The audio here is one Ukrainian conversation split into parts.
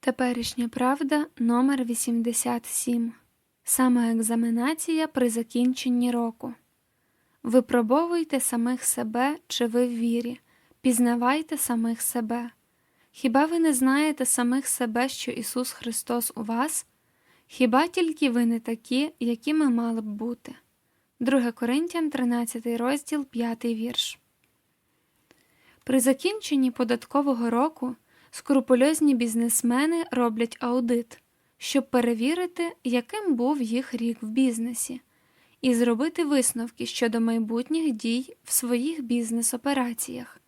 Теперішня правда номер 87 Самоекзаменація при закінченні року. Випробовуйте самих себе, чи ви в вірі, пізнавайте самих себе. Хіба ви не знаєте самих себе, що Ісус Христос у вас? Хіба тільки ви не такі, якими мали б бути? 2 Коринтян 13 розділ 5 вірш. При закінченні податкового року скрупульозні бізнесмени роблять аудит, щоб перевірити, яким був їх рік в бізнесі, і зробити висновки щодо майбутніх дій в своїх бізнес-операціях.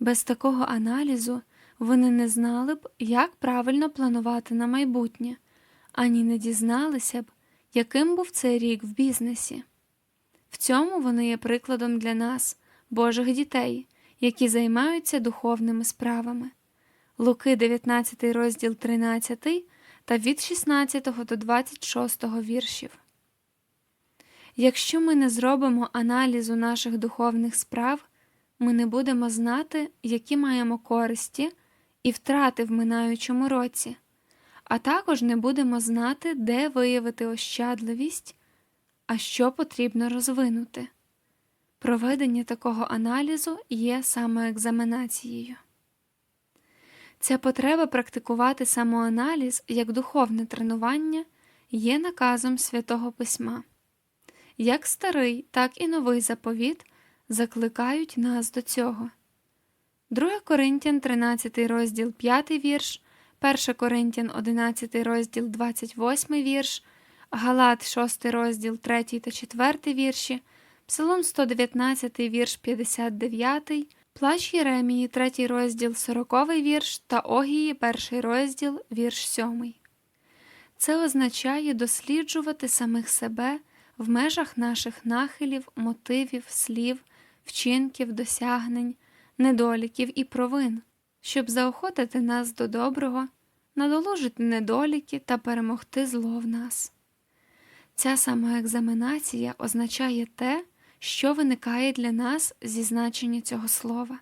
Без такого аналізу вони не знали б, як правильно планувати на майбутнє, ані не дізналися б, яким був цей рік в бізнесі. В цьому вони є прикладом для нас, Божих дітей, які займаються духовними справами. Луки 19 розділ 13 та від 16 до 26 віршів. Якщо ми не зробимо аналізу наших духовних справ, ми не будемо знати, які маємо користі і втрати в минаючому році, а також не будемо знати, де виявити ощадливість, а що потрібно розвинути. Проведення такого аналізу є самоекзаменацією. Ця потреба практикувати самоаналіз як духовне тренування є наказом Святого Письма. Як старий, так і новий заповіт закликають нас до цього. 2 Коринтян 13 розділ 5 вірш, 1 Коринтян 11 розділ 28 вірш, Галат 6 розділ 3 та 4 вірші, Псалом 119 вірш 59, Плач Єремії 3 розділ 40 вірш та Огії 1 розділ вірш 7. Це означає досліджувати самих себе в межах наших нахилів, мотивів, слів, вчинків, досягнень, недоліків і провин, щоб заохотити нас до доброго, надолужити недоліки та перемогти зло в нас. Ця самоекзаменація означає те, що виникає для нас зі значення цього слова.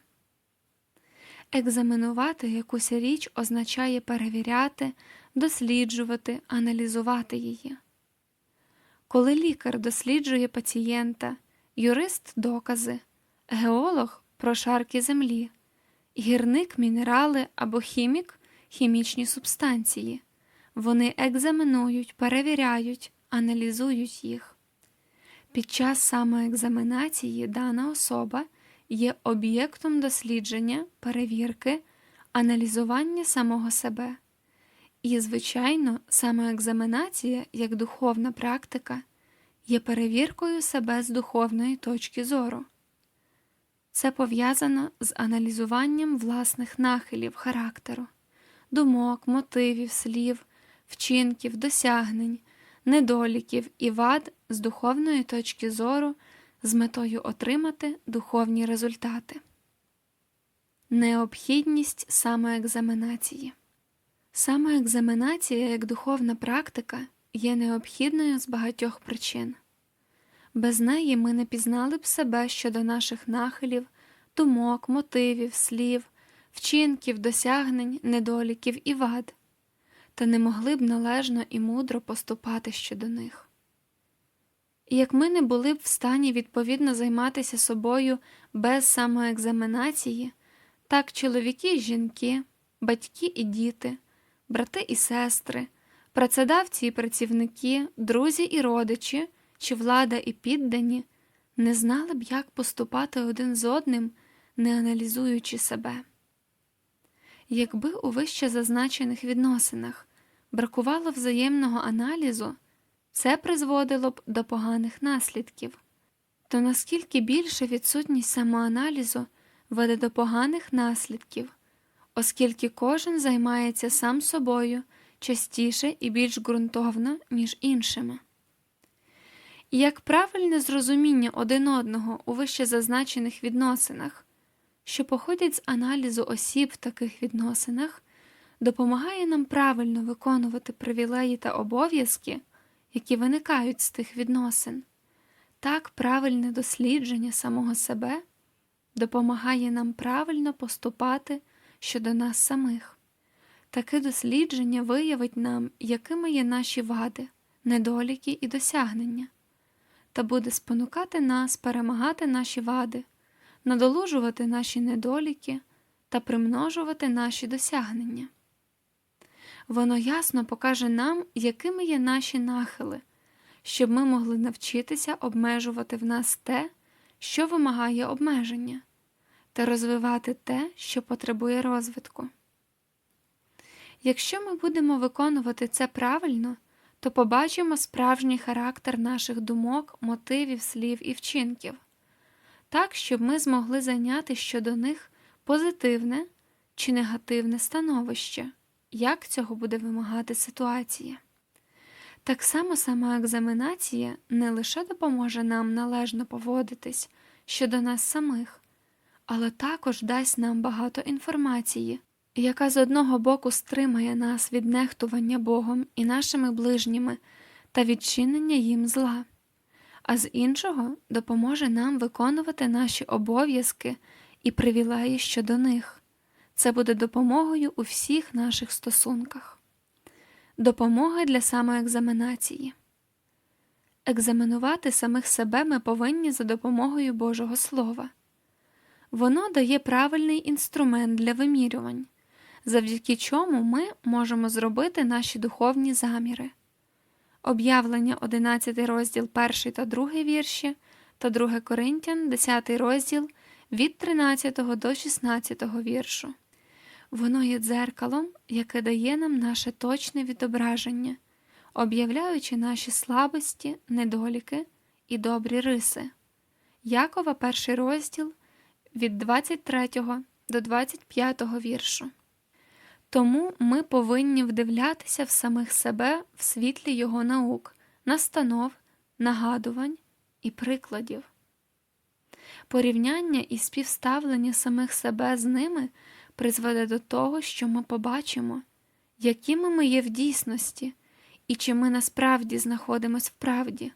Екзаменувати якусь річ означає перевіряти, досліджувати, аналізувати її. Коли лікар досліджує пацієнта, юрист докази, геолог прошарки землі, гірник мінерали або хімік хімічні субстанції, вони екзаменують, перевіряють, аналізують їх. Під час самоекзаменації дана особа є об'єктом дослідження, перевірки, аналізування самого себе. І, звичайно, самоекзаменація як духовна практика є перевіркою себе з духовної точки зору. Це пов'язано з аналізуванням власних нахилів характеру, думок, мотивів, слів, вчинків, досягнень, недоліків і вад з духовної точки зору з метою отримати духовні результати. Необхідність самоекзаменації. Самоекзаменація як духовна практика є необхідною з багатьох причин. Без неї ми не пізнали б себе щодо наших нахилів, думок, мотивів, слів, вчинків, досягнень, недоліків і вад, та не могли б належно і мудро поступати щодо них. Як ми не були б в стані відповідно займатися собою без самоекзаменації, так чоловіки і жінки, батьки і діти, брати і сестри, працедавці і працівники, друзі і родичі, чи влада і піддані не знали б, як поступати один з одним, не аналізуючи себе. Якби у вище зазначених відносинах бракувало взаємного аналізу, це призводило б до поганих наслідків, то наскільки більше відсутність самоаналізу веде до поганих наслідків, оскільки кожен займається сам собою частіше і більш ґрунтовно, ніж іншими. І як правильне зрозуміння один одного у вище зазначених відносинах, що походять з аналізу осіб в таких відносинах, допомагає нам правильно виконувати привілеї та обов'язки, які виникають з тих відносин, так правильне дослідження самого себе допомагає нам правильно поступати щодо нас самих. Таке дослідження виявить нам, якими є наші вади, недоліки і досягнення, та буде спонукати нас перемагати наші вади, надолужувати наші недоліки та примножувати наші досягнення. Воно ясно покаже нам, якими є наші нахили, щоб ми могли навчитися обмежувати в нас те, що вимагає обмеження, та розвивати те, що потребує розвитку. Якщо ми будемо виконувати це правильно, то побачимо справжній характер наших думок, мотивів, слів і вчинків, так, щоб ми змогли зайняти щодо них позитивне чи негативне становище, як цього буде вимагати ситуація. Так само самоекзаменація не лише допоможе нам належно поводитись щодо нас самих, але також дасть нам багато інформації, яка з одного боку стримає нас від нехтування Богом і нашими ближніми та відчинення їм зла, а з іншого допоможе нам виконувати наші обов'язки і привілеї щодо них. Це буде допомогою у всіх наших стосунках. Допомога для самоекзаменації. Екзаменувати самих себе ми повинні за допомогою Божого Слова. Воно дає правильний інструмент для вимірювань, завдяки чому ми можемо зробити наші духовні заміри. Об'явлення 11 розділ 1 та 2 вірші та 2 Коринтян 10 розділ від 13 до 16 віршу. Воно є дзеркалом, яке дає нам наше точне відображення, об'являючи наші слабості, недоліки і добрі риси. Якова, перший розділ від 23 до 25 віршу. Тому ми повинні вдивлятися в самих себе в світлі його наук, настанов, нагадувань і прикладів. Порівняння і співставлення самих себе з ними призведе до того, що ми побачимо, якими ми є в дійсності і чи ми насправді знаходимось в правді,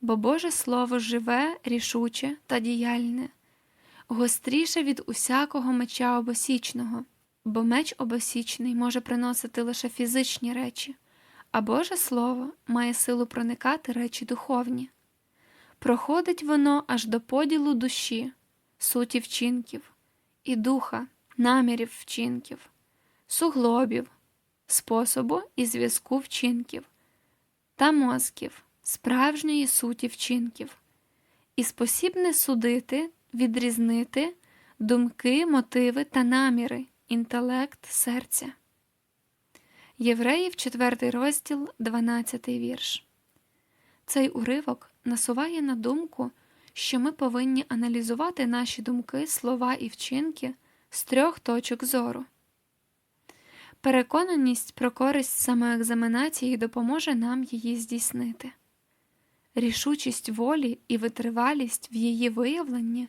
бо Боже Слово живе, рішуче та діяльне, гостріше від усякого меча обосічного, бо меч обосічний може приносити лише фізичні речі, а Боже Слово має силу проникати речі духовні. Проходить воно аж до поділу душі, суті вчинків, і духа, намірів вчинків, суглобів, способу і зв'язку вчинків та мозків, справжньої суті вчинків, і спосібне судити, відрізнити думки, мотиви та наміри, інтелект серця. Євреїв 4 розділ, 12 вірш. Цей уривок насуває на думку, що ми повинні аналізувати наші думки, слова і вчинки з трьох точок зору. Переконаність про користь самоекзаменації допоможе нам її здійснити. Рішучість волі і витривалість в її виявленні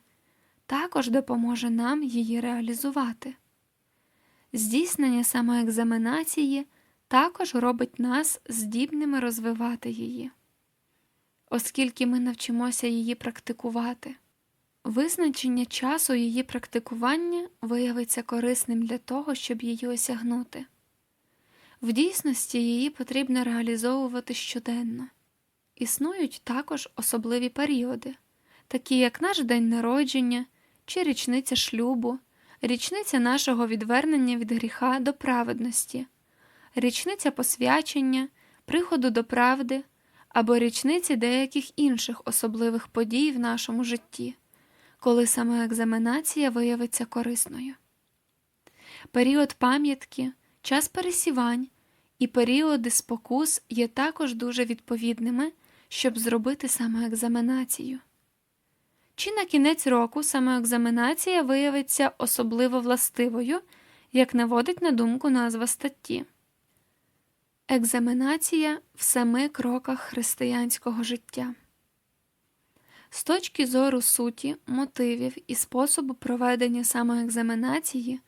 також допоможе нам її реалізувати. Здійснення самоекзаменації також робить нас здібними розвивати її, оскільки ми навчимося її практикувати. Визначення часу її практикування виявиться корисним для того, щоб її осягнути. В дійсності її потрібно реалізовувати щоденно. Існують також особливі періоди, такі як наш день народження чи річниця шлюбу, річниця нашого відвернення від гріха до праведності, річниця посвячення, приходу до правди або річниці деяких інших особливих подій в нашому житті коли саме екзаменація виявиться корисною. Період пам'ятки, час пересівань і періоди спокус є також дуже відповідними, щоб зробити самоекзаменацію. Чи на кінець року самоекзаменація виявиться особливо властивою, як наводить на думку назва статті. Екзаменація в семи кроках християнського життя. З точки зору суті, мотивів і способу проведення самоекзаменації,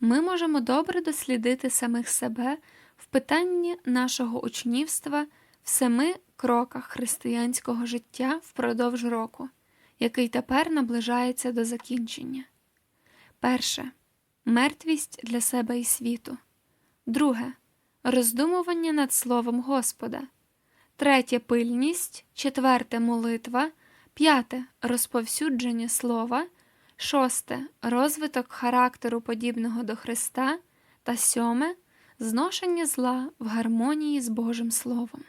ми можемо добре дослідити самих себе в питанні нашого учнівства в семи кроках християнського життя впродовж року, який тепер наближається до закінчення. Перше мертвість для себе і світу. Друге роздумування над Словом Господа. Третє пильність, четверте молитва, п'яте. Розповсюдження слова, шосте. Розвиток характеру подібного до Христа. Та сьоме. Зношення зла в гармонії з Божим Словом.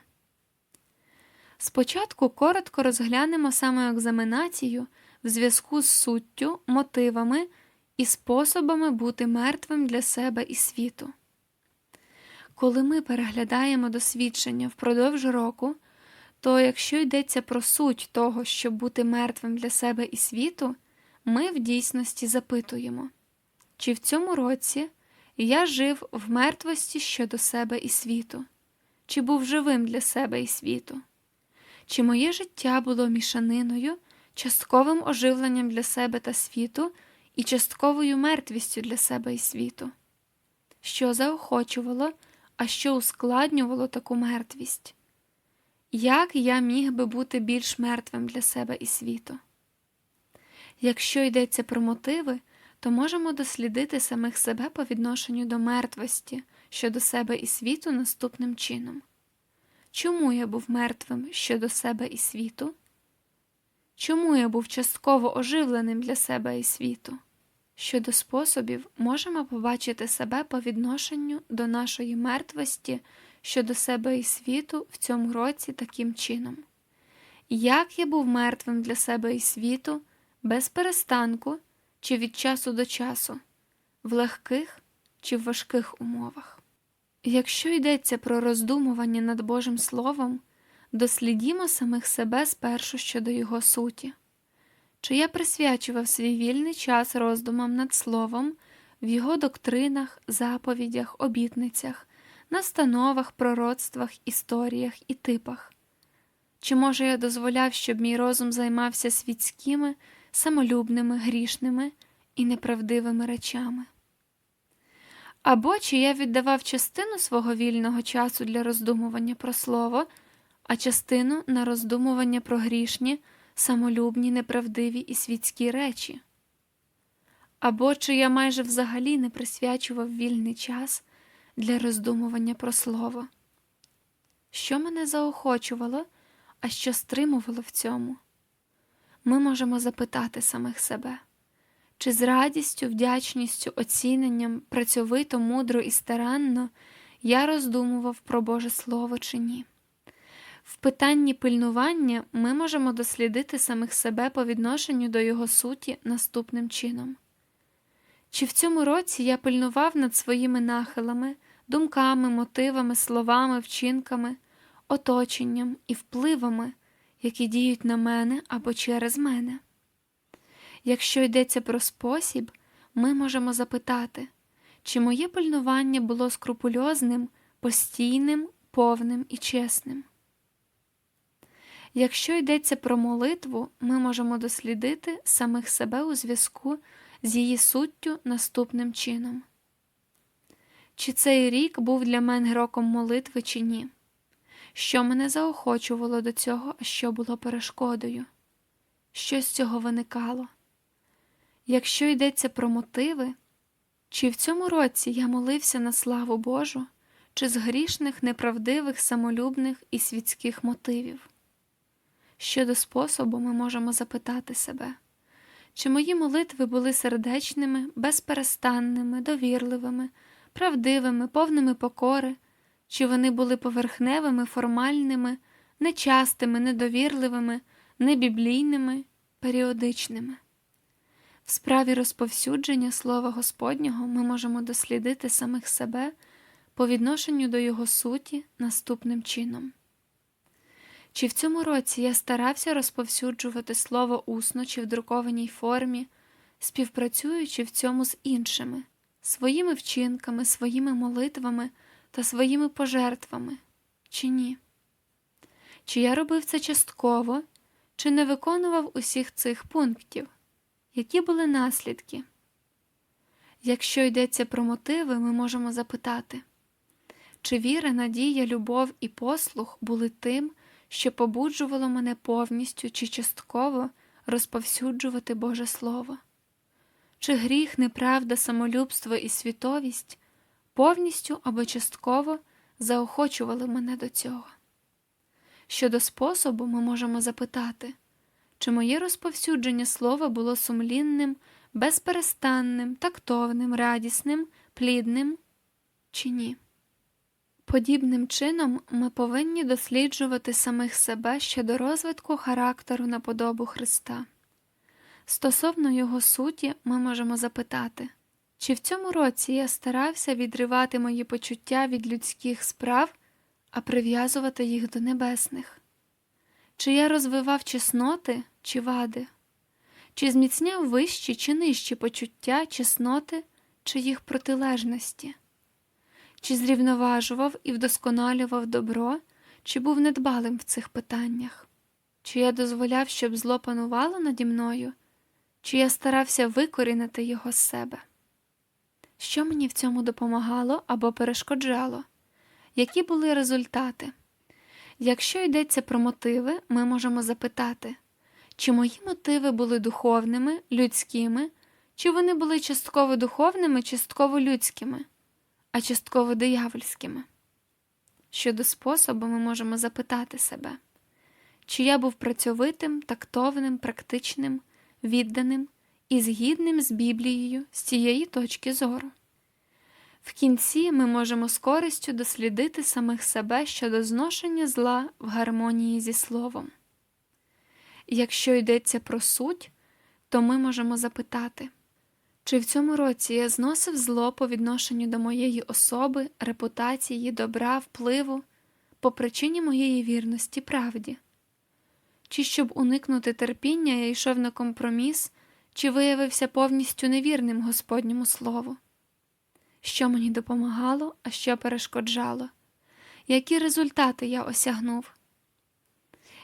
Спочатку коротко розглянемо самоекзаменацію в зв'язку з суттю, мотивами і способами бути мертвим для себе і світу. Коли ми переглядаємо досвідчення впродовж року, то якщо йдеться про суть того, щоб бути мертвим для себе і світу, ми в дійсності запитуємо, чи в цьому році я жив в мертвості щодо себе і світу, чи був живим для себе і світу, чи моє життя було мішаниною, частковим оживленням для себе та світу і частковою мертвістю для себе і світу, що заохочувало а що ускладнювало таку мертвість? Як я міг би бути більш мертвим для себе і світу? Якщо йдеться про мотиви, то можемо дослідити самих себе по відношенню до мертвості щодо себе і світу наступним чином. Чому я був мертвим щодо себе і світу? Чому я був частково оживленим для себе і світу? Щодо способів можемо побачити себе по відношенню до нашої мертвості щодо себе і світу в цьому році таким чином. Як я був мертвим для себе і світу, без перестанку чи від часу до часу, в легких чи в важких умовах. Якщо йдеться про роздумування над Божим Словом, дослідімо самих себе спершу щодо його суті чи я присвячував свій вільний час роздумам над словом в його доктринах, заповідях, обітницях, настановах, пророцтвах, історіях і типах? Чи, може, я дозволяв, щоб мій розум займався світськими, самолюбними, грішними і неправдивими речами? Або чи я віддавав частину свого вільного часу для роздумування про слово, а частину на роздумування про грішні? самолюбні, неправдиві і світські речі. Або чи я майже взагалі не присвячував вільний час для роздумування про слово, що мене заохочувало, а що стримувало в цьому? Ми можемо запитати самих себе, чи з радістю, вдячністю, оціненням, працьовито, мудро і старанно я роздумував про Боже Слово чи ні. В питанні пильнування ми можемо дослідити самих себе по відношенню до його суті наступним чином. Чи в цьому році я пильнував над своїми нахилами, думками, мотивами, словами, вчинками, оточенням і впливами, які діють на мене або через мене? Якщо йдеться про спосіб, ми можемо запитати, чи моє пильнування було скрупульозним, постійним, повним і чесним. Якщо йдеться про молитву, ми можемо дослідити самих себе у зв'язку з її суттю наступним чином. Чи цей рік був для мене роком молитви, чи ні? Що мене заохочувало до цього, а що було перешкодою? Що з цього виникало? Якщо йдеться про мотиви, чи в цьому році я молився на славу Божу, чи з грішних, неправдивих, самолюбних і світських мотивів? Щодо способу, ми можемо запитати себе, чи мої молитви були сердечними, безперестанними, довірливими, правдивими, повними покори, чи вони були поверхневими, формальними, нечастими, недовірливими, небіблійними, періодичними. В справі розповсюдження Слова Господнього ми можемо дослідити самих себе по відношенню до Його суті наступним чином. Чи в цьому році я старався розповсюджувати слово усно чи в друкованій формі, співпрацюючи в цьому з іншими, своїми вчинками, своїми молитвами та своїми пожертвами, чи ні? Чи я робив це частково, чи не виконував усіх цих пунктів? Які були наслідки? Якщо йдеться про мотиви, ми можемо запитати, чи віра, надія, любов і послух були тим, що побуджувало мене повністю чи частково розповсюджувати Боже Слово, чи гріх, неправда, самолюбство і світовість повністю або частково заохочували мене до цього. Щодо способу, ми можемо запитати, чи моє розповсюдження слова було сумлінним, безперестанним, тактовним, радісним, плідним чи ні. Подібним чином ми повинні досліджувати самих себе щодо розвитку характеру на подобу Христа. Стосовно його суті, ми можемо запитати, чи в цьому році я старався відривати мої почуття від людських справ, а прив'язувати їх до небесних? Чи я розвивав чесноти чи вади? Чи зміцняв вищі чи нижчі почуття, чесноти чи їх протилежності? Чи зрівноважував і вдосконалював добро, чи був недбалим в цих питаннях? Чи я дозволяв, щоб зло панувало наді мною, чи я старався викорінити його з себе? Що мені в цьому допомагало або перешкоджало? Які були результати? Якщо йдеться про мотиви, ми можемо запитати, чи мої мотиви були духовними, людськими, чи вони були частково духовними, частково людськими, а частково диявольськими? Щодо способу, ми можемо запитати себе, чи я був працьовитим, тактовним, практичним, відданим і згідним з Біблією з цієї точки зору. В кінці ми можемо з користю дослідити самих себе щодо зношення зла в гармонії зі словом. Якщо йдеться про суть, то ми можемо запитати, чи в цьому році я зносив зло по відношенню до моєї особи, репутації, добра, впливу, по причині моєї вірності правді? Чи щоб уникнути терпіння, я йшов на компроміс, чи виявився повністю невірним Господньому слову? Що мені допомагало, а що перешкоджало? Які результати я осягнув?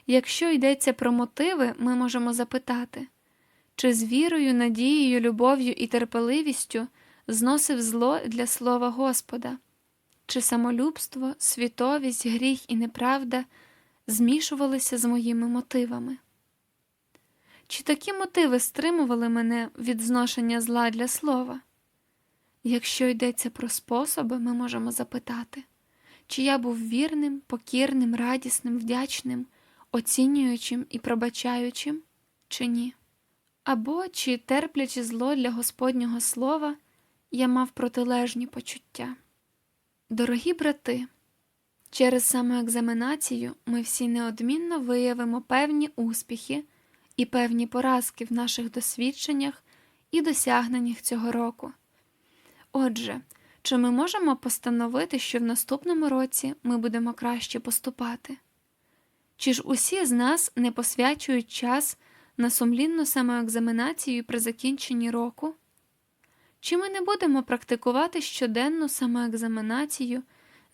Якщо йдеться про мотиви, ми можемо запитати, чи з вірою, надією, любов'ю і терпеливістю зносив зло для слова Господа, чи самолюбство, світовість, гріх і неправда змішувалися з моїми мотивами? Чи такі мотиви стримували мене від зношення зла для слова? Якщо йдеться про способи, ми можемо запитати, чи я був вірним, покірним, радісним, вдячним, оцінюючим і пробачаючим, чи ні? Або чи, терплячи зло для Господнього слова, я мав протилежні почуття. Дорогі брати, через самоекзаменацію ми всі неодмінно виявимо певні успіхи і певні поразки в наших досвідченнях і досягненнях цього року. Отже, чи ми можемо постановити, що в наступному році ми будемо краще поступати? Чи ж усі з нас не посвячують час на сумлінну самоекзаменацію при закінченні року? Чи ми не будемо практикувати щоденну самоекзаменацію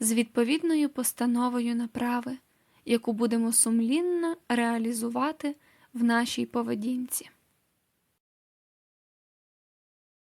з відповідною постановою направи, яку будемо сумлінно реалізувати в нашій поведінці?